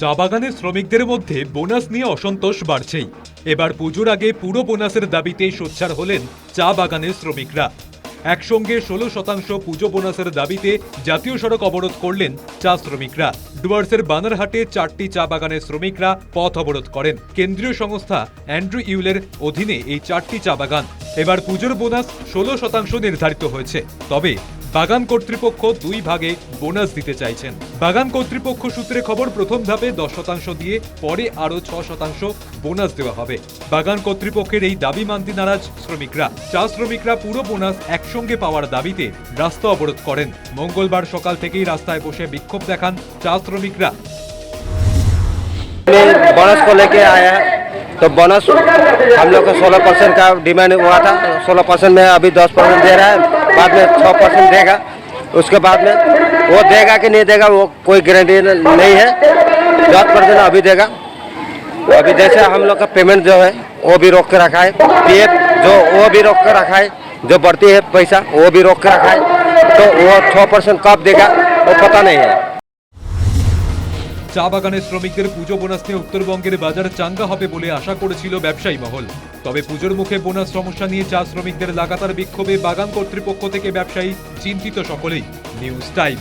চা বাগানের শ্রমিকদের মধ্যে বোনাস নিয়ে অসন্তোষ বাড়ছেই। এবার পুজোর আগে পুরো বোনাসের দাবিতে সোচ্চার হলেন চা বাগানের শ্রমিকরা। একসঙ্গে ষোলো শতাংশ পুজো বোনাসের দাবিতে জাতীয় সড়ক অবরোধ করলেন চা শ্রমিকরা। ডুয়ার্সের বানারহাটে চারটি চা বাগানের শ্রমিকরা পথ অবরোধ করেন। কেন্দ্রীয় সংস্থা অ্যান্ড্রু ইউলের অধীনে এই চারটি চা বাগান। এবার পুজোর বোনাস ষোলো শতাংশ নির্ধারিত হয়েছে। তবে বাগান কর্তৃপক্ষ দুই ভাগে বোনাস দিতে চাইছেন বাগান কর্তৃপক্ষ সূত্রে খবর প্রথম ধাপে দশ শতাংশ দিয়ে পরে আরও ছ শতাংশ বোনাস দেওয়া হবে বাগান কর্তৃপক্ষের এই দাবি মানতে নারাজ শ্রমিকরা চা শ্রমিকরা পুরো বোনাস একসঙ্গে পাওয়ার দাবিতে রাস্তা অবরোধ করেন মঙ্গলবার সকাল থেকেই রাস্তায় বসে বিক্ষোভ দেখান চা শ্রমিকরা में बोनस को लेके आया है तो बोनस हम लोग को 16 परसेंट का डिमांड हुआ था 16 परसेंट में अभी 10 परसेंट दे रहा है बाद में छः परसेंट देगा। उसके बाद में वो देगा कि नहीं देगा, वो कोई गारंटी नहीं है। 10 परसेंट अभी देगा। अभी जैसे हम लोग का पेमेंट जो है, वो भी रोक के रखा है। पीएफ जो, वो भी रोक के रखा है। जो बढ़ती है पैसा, वो भी रोक के रखा है। तो वो छः परसेंट कब देगा, वो पता नहीं है। চা বাগানের শ্রমিকদের পুজো বোনাস নিয়ে উত্তরবঙ্গের বাজার চাঙ্গা হবে বলে আশা করেছিল ব্যবসায়ী মহল। তবে পুজোর মুখে বোনাস সমস্যা নিয়ে চা শ্রমিকদের লাগাতার বিক্ষোভে বাগান কর্তৃপক্ষ থেকে ব্যবসায়ী চিন্তিত সকলেই। News time.